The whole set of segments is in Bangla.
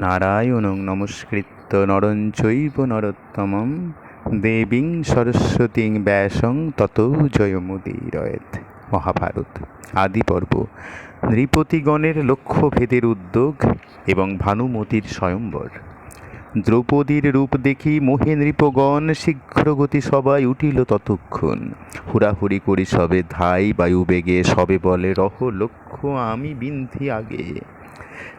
নারায়ণং নমস্কৃত্য নরং চৈব নরোত্তমম, দেবীং সরস্বতীং ব্যাসং তত জয়মুদীরয়েত। মহাভারত, আদি পর্ব। নৃপতিগণের লক্ষ্যভেদের উদ্যোগ এবং ভানুমতির স্বয়ম্বর। দ্রৌপদীর রূপ দেখি মোহে নৃপগণ শীঘ্রগতি সবাই উঠিল ততক্ষণ। হুড়াহুড়ি করি সবে ধাই বায়ুবেগে, সবে বলে, রহ লক্ষ্য আমি বিন্ধি আগে।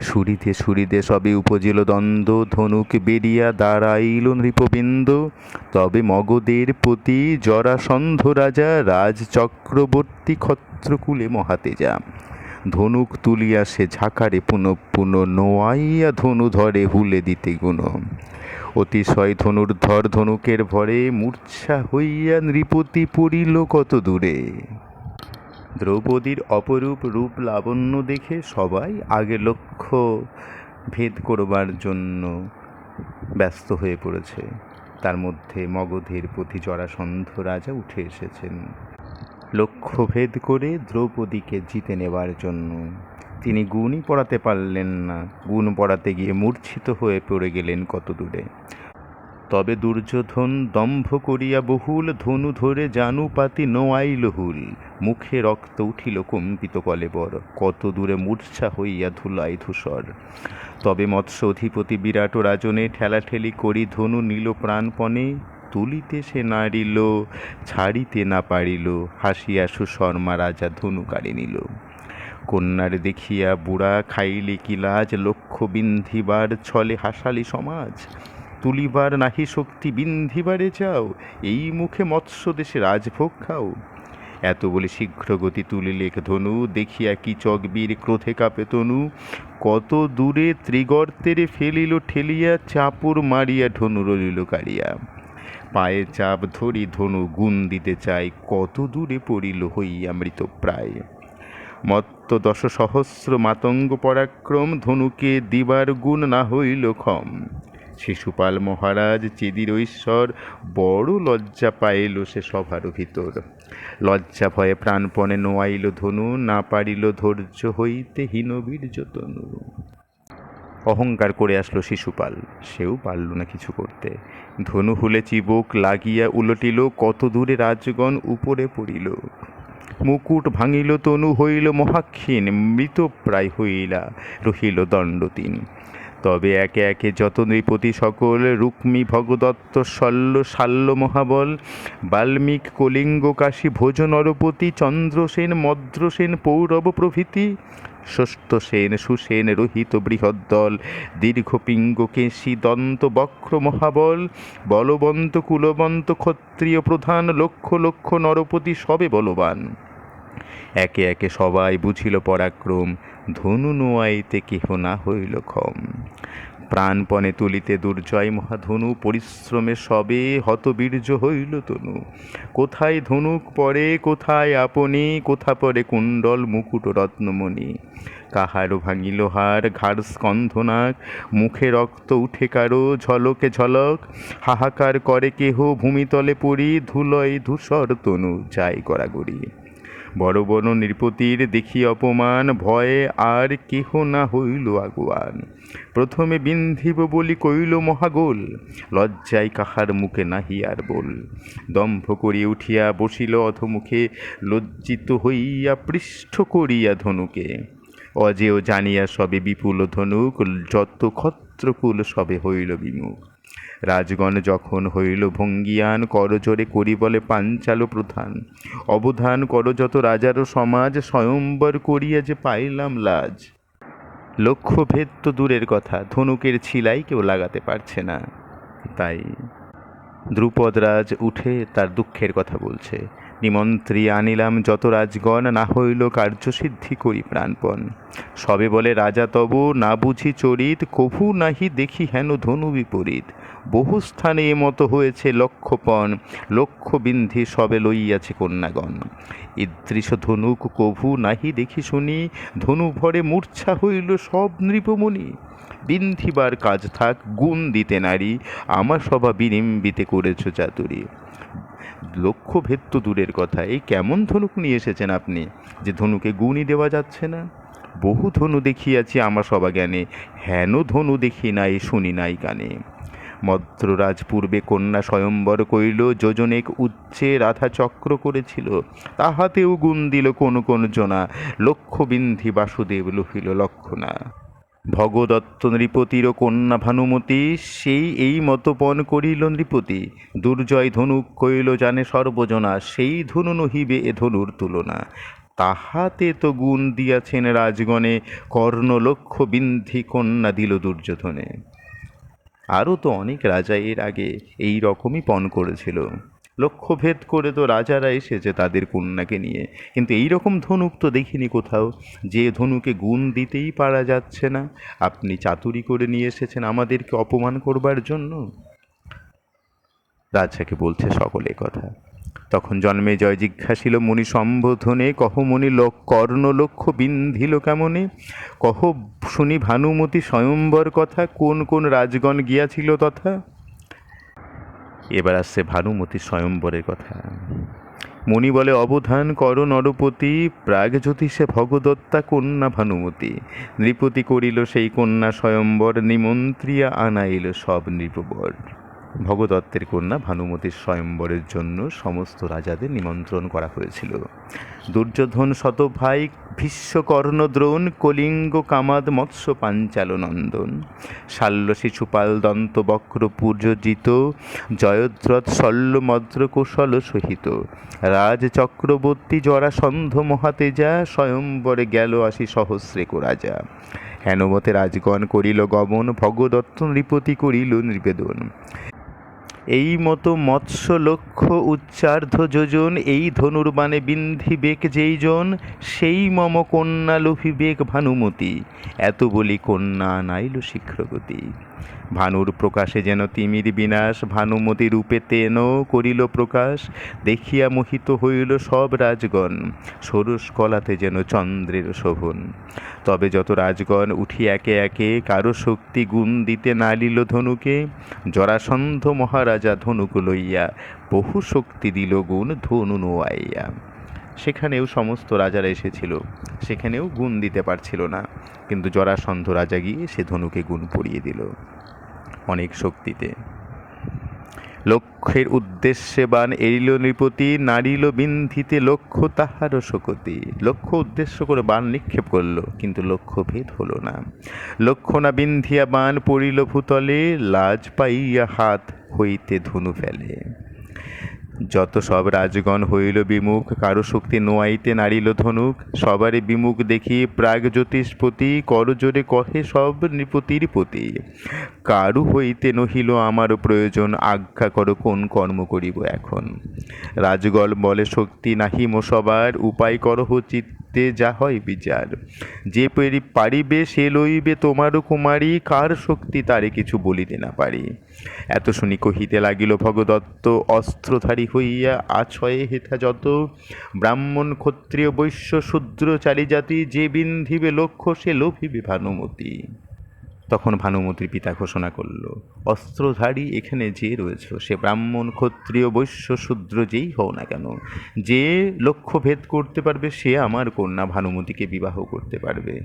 সুরিতে সুরিতে সবে উপজিল দ্বন্দ্ব, ধনুক বেরিয়া দাঁড়াইল নৃপবিন্দ। তবে মগধের প্রতি জরাসন্ধ রাজা রাজ চক্রবর্তী ক্ষত্রকুলে মহাতেজা। ধনুক তুলিয়া সে ঝাঁকারে পুনঃ পুনঃ নোয়াইয়া ধনু ধরে হুলে দিতে গুণ। অতিশয় ধনুর্ধর ধনুকের ভরে মূর্ছা হইয়া নৃপতি পড়িল কত দূরে। দ্রৌপদীর অপরূপ রূপ লাবণ্য দেখে সবাই আগে লক্ষ্য ভেদ করবার জন্য ব্যস্ত হয়ে পড়েছে। তার মধ্যে মগধের প্রতি জরাসন্ধ রাজা উঠে এসেছেন। লক্ষ্যভেদ করে দ্রৌপদীকে জিতে নেবার জন্য। তিনি গুণই পড়াতে পারলেন না। গুণ পড়াতে গিয়ে মূর্ছিত হয়ে পড়ে গেলেন কত দূরে তবে দুর্যোধন দম্ভ করিয়া বহুল ধনু ধরে জানু পাতি নোয়াইল হুল। মুখে রক্ত উঠিল কম্পিত কলেবর কত দূরে মূর্ছা হইয়া ধুলাই ধূসর। তবে মৎস্য অধিপতি বিরাট রাজনে ঠেলাঠেলি করি ধনু নিল প্রাণপণে। তুলিতে সে নাড়িল, ছাড়িতে না পারিল, হাসিয়া সুশর্মা রাজা ধনু কাড়ি নিল। কন্যার দেখিয়া বুড়া খাইলে কি লাজ লক্ষ্য বিন্ধিবার ছলে হাসালি সমাজ। তুলিবার নাহি শক্তি বিন্ধিবারে চাও এই মুখে মৎস্য দেশে রাজভোগ খাও। এত বলে শীঘ্র গতি তুলিলেক ধনু, দেখিয়া কি চকবীর ক্রোধে কাঁপে তনু। কত দূরে ত্রিগর্তেরে ফেলিল, ঠেলিয়া চাপুর মারিয়া ধনু রলিল কাড়িয়া। পায়ে চাপ ধরি ধনু গুণ দিতে চাই, কত দূরে পড়িল হইয়া মৃত প্রায় মত্ত দশ সহস্র মাতঙ্গ পরাক্রম, ধনুকে দিবার গুণ না হইল ক্ষম। শিশুপাল মহারাজ চেদির ঐশ্বর বড় লজ্জা পাইল সে সভার ভিতর। লজ্জা ভয়ে প্রাণপণে নোয়াইল ধনু, না পারিল ধৈর্য হইতে হীনবীর্য তনু। অহংকার করে আসলো শিশুপাল, সেও পারল না কিছু করতে। ধনু হুলে চিবুক লাগিয়া উলটিল, কত দূরে রাজগণ উপরে পড়িল। মুকুট ভাঙিল তনু হইল মহাক্ষীণ মৃত প্রায় হইলা রহিল দণ্ডতিন তবে একে একে যত নৃপতি সকল, রুক্মী ভগদত্ত শল্য শাল্য মহাবল, বাল্মীক কলিঙ্গ কাশী ভোজ নরপতি চন্দ্রসেন মদ্রসেন পৌরব প্রভৃতি, ষষ্ঠ সেন সুসেন রোহিত বৃহদ্দল, দীর্ঘ পিঙ্গ কেশী দন্ত বক্র মহাবল, বলবন্ত কুলবন্ত ক্ষত্রিয় প্রধান লক্ষ লক্ষ নরপতি সবে বলবান। একে একে সবাই বুঝিল পরাক্রম, ধনু নোয়াইতে কেহ না হইল ক্ষম। প্রাণপণে তুলিতে দুর্জয় মহাধনু, পরিশ্রমে সবে হতবীর্য হইল তনু। কোথায় ধনুক পরে কোথায় আপনি, কোথা পরে কুণ্ডল, মুকুট, রত্নমণি? কাহারও ভাঙিল হার, ঘাড় স্কন্ধনাক মুখে রক্ত উঠে কারও, ঝলকে ঝলক। হাহাকার করে কেহ, ভূমিতলে পড়ি ধুলয় ধূসর তনু, যাই গড়াগড়ি। বড় বড় নৃপতির দেখি অপমান, ভয়ে আর কেহ না হইল আগুয়ান। প্রথমে বিন্ধিব বলি কইল মহাগোল, লজ্জায় কাহার মুখে নাহি আর বল। দম্ভ করিয়া উঠিয়া বসিল অধমুখে, লজ্জিত হইয়া পৃষ্ঠ করিয়া ধনুকে। অজেয় জানিয়া সবে বিপুল ধনুক, যত ক্ষত্রকুল সবে হইল বিমুখ। রাজগণ যখন হইল ভঙ্গিয়ান করজোরে করি বলে পাঞ্চাল প্রধান। অবধান কর যত রাজারও সমাজ, স্বয়ম্বর করিয়া যে পাইলাম লাজ। লক্ষ্যভেদ তো দূরের কথা, ধনুকের ছিলাই কেউ লাগাতে পারছে না। তাই দ্রুপদরাজ উঠে তার দুঃখের কথা বলছে। নিমন্ত্রী আনিলাম যত রাজগণ, না হইল কার্যসিদ্ধি করি প্রাণপণ। সবে বলে, রাজা তব না বুঝি চরিত, কভু নাহি দেখি হেন ধনু বিপরীত। বহু স্থানে এ মতো হয়েছে লক্ষ্যপণ লক্ষ্যবিন্ধি সবে লইয়াছে কন্যাগণ। ঈদৃশ ধনুক কভু নাহি দেখি শুনি, ধনু ভরে মূর্ছা হইল সব নৃপমণি। বিন্ধিবার কাজ থাক, গুণ দিতে নারী, আমার সভা বিনিম্বিতে করেছ চাতুরী। লক্ষ্যভেদ তো দূরের কথা। এই কেমন ধনুক নিয়ে এসেছেন আপনি যে ধনুকে গুণই দেওয়া যাচ্ছে না? বহু ধনু দেখিয়াছি আমার সবা জ্ঞানে হেন ধনু দেখি নাই, শুনি নাই কানে। মদ্ররাজ পূর্বে কন্যা স্বয়ম্বর কইল যোজনেক উচ্চে রাধা চক্র করেছিল, তাহাতেও গুণ দিল কোন কোন জনা। লক্ষ্যবিন্ধি বাসুদেব লহিল লক্ষণা। ভগদত্ত নৃপতির কন্যা ভানুমতি সেই এই মতপন করিল নৃপতি। দুর্জয় ধনুক কইল, জানে সর্বজনা, সেই ধনু নহিবে এ ধনুর তুলনা। তাহাতে তো গুণ দিয়াছেন রাজগণে কর্ণ লক্ষ্য বিন্ধি কন্যা দিল দুর্যোধনে। আরও তো অনেক রাজা এর আগে এই রকমই পণ করেছিল। লক্ষ্যভেদ করে তো রাজারা এসেছে তাদের কন্যাকে নিয়ে। কিন্তু এই রকম ধনুক তো দেখিনি কোথাও। যে ধনুকে গুণ দিতেই পারা যাচ্ছে না। আপনি চাতুরি করে নিয়ে এসেছেন আমাদেরকে অপমান করবার জন্য। রাজাকে বলছে সকলে কথা। তখন জন্মে জয় জিজ্ঞাসিল, মুনি সম্বোধনে কহ মুনি লোক, কর্ণ লক্ষ্য বিন্ধিল কেমনে? কহ শুনি ভানুমতি স্বয়ম্বর কথা, কোন কোন রাজগণ গিয়াছিল তথা? এবার আসছে ভানুমতি স্বয়ম্বরের কথা। মণি বলে, অবধান কর নরপতি, প্রাগ জ্যোতিষে ভগদত্তা কন্যা ভানুমতি। নৃপতি করিল সেই কন্যা স্বয়ম্বর, নিমন্ত্রিয়া আনাইল সব নৃপবর। ভগদত্তের কন্যা ভানুমতির স্বয়ম্বরের জন্য সমস্ত রাজাদের নিমন্ত্রণ করা হয়েছিল। দুর্যোধন শতভাই ভীষ্মকর্ণ দ্রোণ, কলিঙ্গ, কামাদ, মৎস্য, পাঞ্চাল, নন্দন। শাল্য শিশুপাল দন্ত, বক্র পূর্যজিত জয়দ্রথ, শল্য, মদ্র, কৌশল সহিত। রাজ চক্রবর্তী, জরা জরাসন্ধ মহাতেজা, স্বয়ম্বরে গেল আসি সহস্রে রাজা হেনমতে রাজগণ করিল গমন, ভগদত্ত নৃপতি করিল নিবেদন। এই মতো মৎস্য লক্ষ্য উচ্চার্ধ যোজন, এই ধনুর্বাণে বিন্ধি বেগ যেই জন, সেই মম কন্যা লোভিবেগ ভানুমতি। এত বলি কন্যা নাইল শীঘ্রগতি ভানুর প্রকাশে যেন তিমির বিনাশ, ভানুমতি রূপে তেন করিল প্রকাশ, দেখিয়া মোহিত হইল সব রাজগণ, ষোড়শ কলাতে যেন চন্দ্রের শোভন। তবে যত রাজগণ উঠি একে একে, কারও শক্তি গুণ দিতে নালিল ধনুকে, জরাসন্ধ মহারাজা ধনুক লইয়া বহু শক্তি দিল গুণ ধনু নোয়াইয়া। সেখানেও সমস্ত রাজারা এসেছিল, সেখানেও গুণ দিতে পারছিল না, কিন্তু জরাসন্ধ রাজা গিয়ে সে ধনুকে গুণ পরিয়ে দিল। অনেক শক্তিতে। লক্ষ্যের উদ্দেশ্যে বান এরিল নৃপতি, নারিল বিন্ধিতে লক্ষ্য তাহার শকতি। লক্ষ্য উদ্দেশ্য করে বান নিক্ষেপ করল, কিন্তু লক্ষ্য ভেদ হল না। লক্ষ্য না বিন্ধিয়া বান পড়িল ভূতলে, লাজ পাইয়া হাত হইতে ধনু ফেলে। যত সব রাজগণ হইল বিমুখ, কারও শক্তি নোয়াইতে নাড়িল ধনুক সবারে বিমুখ দেখি প্রাগ জ্যোতিষপতি করজোরে কহে সব নৃপতির পতি। কারু হইতে নহিল আমার প্রয়োজন, আজ্ঞা কর কোন কর্ম করিব এখন। রাজগল বলে, শক্তি নাহিম সবার, উপায় করহ চিত্তে যা হয় বিচার। যে পেরি পারিবে সে লইবে তোমারও কুমারী, কার শক্তি তারে কিছু বলিতে না পারি। এত শুনি কহিতে লাগিল ভগদত্ত, অস্ত্রধারী হইয়া আছয়ে হেথা যত ব্রাহ্মণ ক্ষত্রিয় বৈশ্য শূদ্র চারি জাতি যে বিন্ধিবে লক্ষ্য সে লোভিবে ভানুমতি তখন ভানুমতির পিতা ঘোষণা করল, অস্ত্রধারী এখানে যে রয়েছ, সে ব্রাহ্মণ, ক্ষত্রিয়, বৈশ্য, শূদ্র, যেই হও না কেন, যে লক্ষ্য ভেদ করতে পারবে, সে আমার কন্যা ভানুমতিকে বিবাহ করতে পারবে।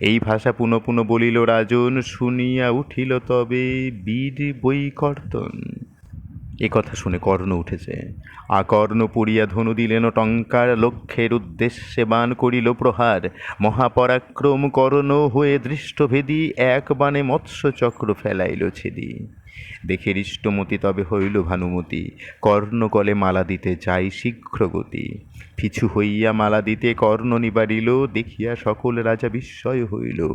এই ভাষা পুনঃ পুনঃ বলিল, রাজন, শুনিয়া উঠিল তবে বীর বৈকর্তন। এ কথা শুনে কর্ণ উঠেছে। আকর্ণ পুরিয়া ধনু দিলেন টঙ্কার লক্ষ্যের উদ্দেশ্যে বান করিল প্রহার। মহাপরাক্রম কর্ণ হয়ে দৃষ্টভেদী এক বানে মৎস্যচক্র ফেলাইল ছেদি। দেখে হৃষ্টমতি তবে হইল ভানুমতি। কর্ণকলে মালা দিতে যাই শীঘ্র গতি পিছু হইয়া মালা দিতে কর্ণ নিবারিল, দেখিয়া সকল রাজা বিস্ময় হইল।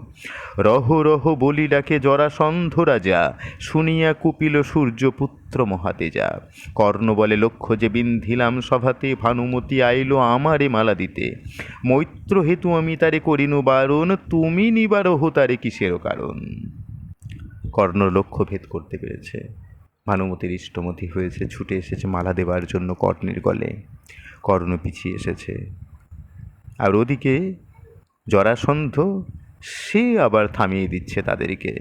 রহ রহ, বলি ডাকে জরাসন্ধ রাজা, শুনিয়া কুপিল সূর্যপুত্র মহাতেজা। কর্ণ বলে লক্ষ্য যে বিন্ধিলাম সভাতে, ভানুমতি আইল আমারে মালা দিতে। মৈত্র হেতু আমি তারে করিনু বারণ, তুমি নিবারহ তারে কিসের কারণ? কর্ণ লক্ষ্য ভেদ করতে পেরেছে। ভানুমতির ইষ্টমতি হয়েছে, ছুটে এসেছে মালা দেবার জন্য কর্ণের গলে কর্ণ পিছিয়ে এসেছে। আর ওদিকে জরাসন্ধ, সে আবার থামিয়ে দিচ্ছে তাদেরকে।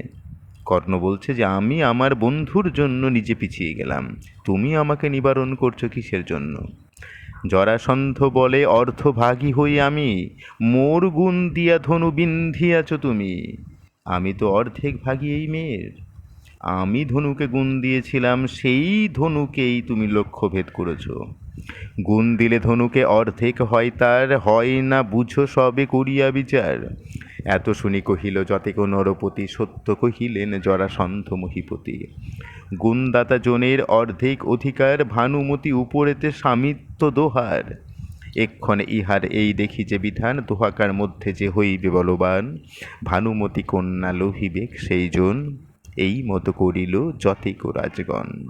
কর্ণ বলছে যে, আমি আমার বন্ধুর জন্য নিজে পিছিয়ে গেলাম। তুমি আমাকে নিবারণ করছ কিসের জন্য? জরাসন্ধ বলে, অর্ধভাগী হই আমি। মোর গুণ দিয়া ধনু বিন্ধিয়াছ তুমি। আমি তো অর্ধেক ভাগী এই মেয়ের। আমি ধনুকে গুণ দিয়েছিলাম, সেই ধনুকেই তুমি লক্ষ্যভেদ করেছ। গুণ দিলে ধনুকে অর্ধেক হয় তার, হয় না বুঝো সবে করিয়া বিচার। এত শুনি কহিল যতেক নরপতি, সত্য কহিলেন জরাসন্ধ মহিপতি। গুণদাতা জনের অর্ধেক অধিকার, ভানুমতি উপরেতে স্বামিত্ব দোহার। এক্ষণে ইহার এই দেখি যে বিধান, দোহাকার মধ্যে যে হইবে বলবান, ভানুমতি কন্যা লোহিবেক সেই জন এই মতো করিল যথেক রাজগণ।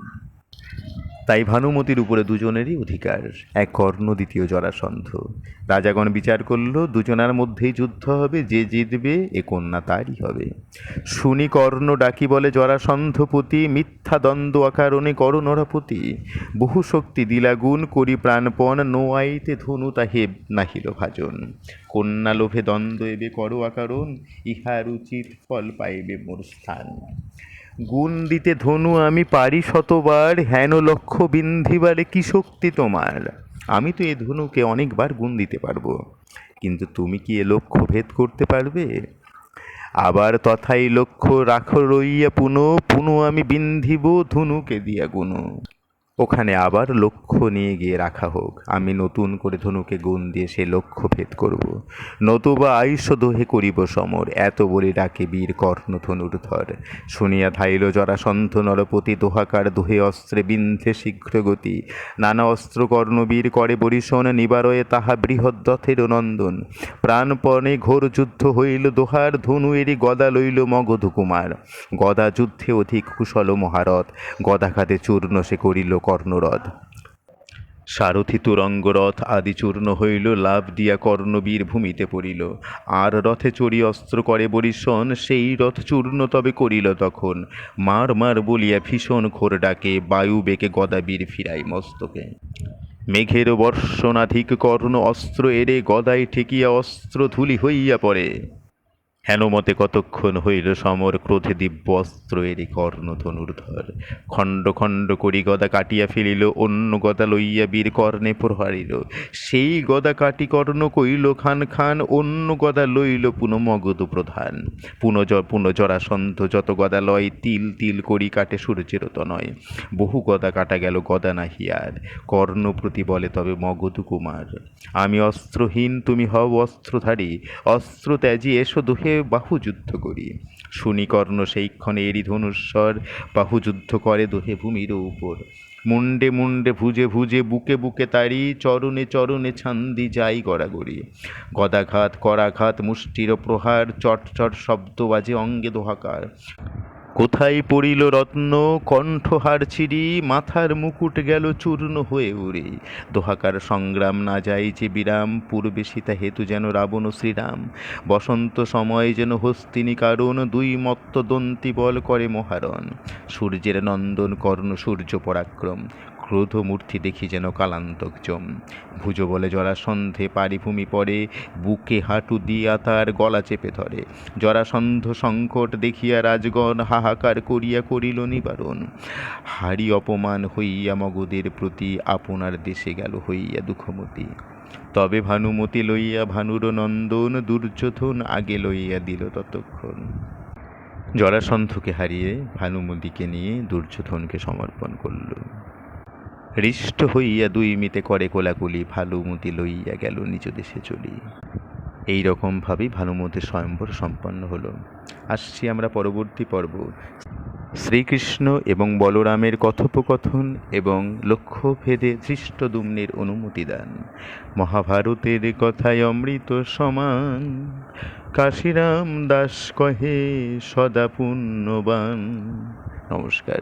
তাই ভানুমতির উপরে দুজনেরই অধিকার। এক কর্ণ, দ্বিতীয় জরাসন্ধ। রাজাগণ বিচার করল, দুজনার মধ্যেই যুদ্ধ হবে, যে জিতবে, এ কন্যা তারই হবে। শুনি কর্ণ ডাকি বলে জরাসন্ধপতি মিথ্যা দ্বন্দ্ব আকারণে কর নরপতি। বহু শক্তি দিলাগুণ করি প্রাণপণ, নোয়াইতে ধনু তাহে নাহিল ভাজন। কন্যা লোভে দ্বন্দ্ব এবে করো আকারণ, ইহার উচিত ফল পাইবে মোর স্থান। গুণ দিতে ধনু আমি পারি শতবার, হেন লক্ষ্য বিন্ধিবারে কি শক্তি তোমার? আমি তো এ ধনুকে অনেকবার গুণ দিতে পারব। কিন্তু তুমি কি এ লক্ষ্য ভেদ করতে পারবে? আবার তথাই লক্ষ্য রাখো রইয়া পুনো পুনো আমি বিন্ধিব ধনুকে দিয়া গুণ। ওখানে আবার লক্ষ্য নিয়ে গিয়ে রাখা হোক। আমি নতুন করে ধনুকে গুণ দিয়ে সে লক্ষ্য ভেদ করব। নতুবা আয়ুষ দোহে করিব সমর, এত বলে ডাকে বীর কর্ণ ধনুর ধর শুনিয়া ধাইল জরাসন্ধ নরপতি দোহাকার দোহে অস্ত্রে বিন্ধে শীঘ্র গতি নানা অস্ত্র কর্ণবীর করে বরিশন, নিবারয়ে তাহা বৃহৎ দথের নন্দন। প্রাণপণে ঘোর যুদ্ধ হইল দোহার ধনু এরি গদা লইল মগধ কুমার। গদা যুদ্ধে অধিক কুশল মহারথ, গদাঘাতে চূর্ণ সে করিল কর্ণরথ। সারথি তুরঙ্গরথ আদি চূর্ণ হইল, লাভ দিয়া কর্ণবীর ভূমিতে পড়িল। আর রথে চড়ি অস্ত্র করে বরিশন, সেই রথ চূর্ণ তবে করিল তখন। মার মার বলিয়া ভীষণ ঘোর ডাকে, বায়ু বেকে গদাবীর ফিরাই মস্তকে। মেঘের বর্ষণাধিক কর্ণ অস্ত্র এরে গদায় ঠেকিয়া অস্ত্র ধুলি হইয়া পড়ে। হেনমতে কতক্ষণ হইল সমর ক্রোধে দিব্য অস্ত্র এরি কর্ণ ধনুর্ধর খণ্ড খণ্ড করি গদা কাটিয়া ফেলিল, অন্য গদা লইয়া বীর কর্ণে প্রহারিল। সেই গদা কাটি কর্ণ কইল, খান খান। অন্য গদা লইল পুন মগধ প্রধান। পুনজ পুনজরাসন্ধ যত গদা লয়, তিল তিল করি কাটে সূর্যের নয়। বহু গদা কাটা গেল, গদা নাহিয়ার কর্ণ প্রতি বলে, তবে মগধ কুমার। আমি অস্ত্রহীন, তুমি হও অস্ত্রধারী। অস্ত্র ত্যাজি, এসো দুহে বাহু যুদ্ধ করি। শুনিকর্ণ সেই ক্ষণে এরি ধনুস্বর বাহুযুদ্ধ করে দোহে ভূমির উপর। মুন্ডে মুন্ডে ভুজে ভুজে বুকে বুকে তারি, চরণে চরণে ছান্দি যাই গড়াগড়ি। গদাঘাত, করাঘাত, মুষ্টির প্রহার, চট চট শব্দ বাজে অঙ্গে দোহাকার। কোথায় পড়িল রত্ন, কণ্ঠহার ছিড়ি মাথার মুকুট গেল চূর্ণ হয়ে উড়ে। দোহাকার সংগ্রাম না যাই যে বিরাম, পূর্বে সীতা হেতু যেন রাবণ শ্রীরাম। বসন্ত সময় যেন হস্তিনী কারণ, দুই মত্ত দন্তি বল করে মহারণ। সূর্যের নন্দন কর্ণ, সূর্য পরাক্রম। ক্রোধ মূর্তি দেখি যেন কালান্তক জম ভুজ বলে, জরাসন্ধে পারিভূমি পড়ে, বুকে হাঁটু দিয়া তার গলা চেপে ধরে। জরাসন্ধ সংকট দেখিয়া রাজগণ হাহাকার করিয়া করিল নিবারণ। হারি অপমান হইয়া মগধের প্রতি আপনার দেশে গেল হইয়া দুঃখমতি। তবে ভানুমতি লইয়া ভানুর নন্দন, দুর্যোধন আগে লইয়া দিল ততক্ষণ। জরাসন্ধকে হারিয়ে ভানুমতিকে নিয়ে দুর্যোধনকে সমর্পণ করল। হৃষ্ট হইয়া দুই মিতে করে কোলাকুলি ভানুমতি লইয়া গেল নিজ দেশে চলি। এই রকমভাবেই ভানুমতির স্বয়ম্বর সম্পন্ন হলো। আসছি আমরা পরবর্তী পর্ব। শ্রীকৃষ্ণ এবং বলরামের কথোপকথন এবং লক্ষ্যভেদে ধৃষ্টদুম্নের অনুমতি দান মহাভারতের কথায় অমৃত সমান, কাশিরাম দাস কহে সদা পুণ্যবান। নমস্কার।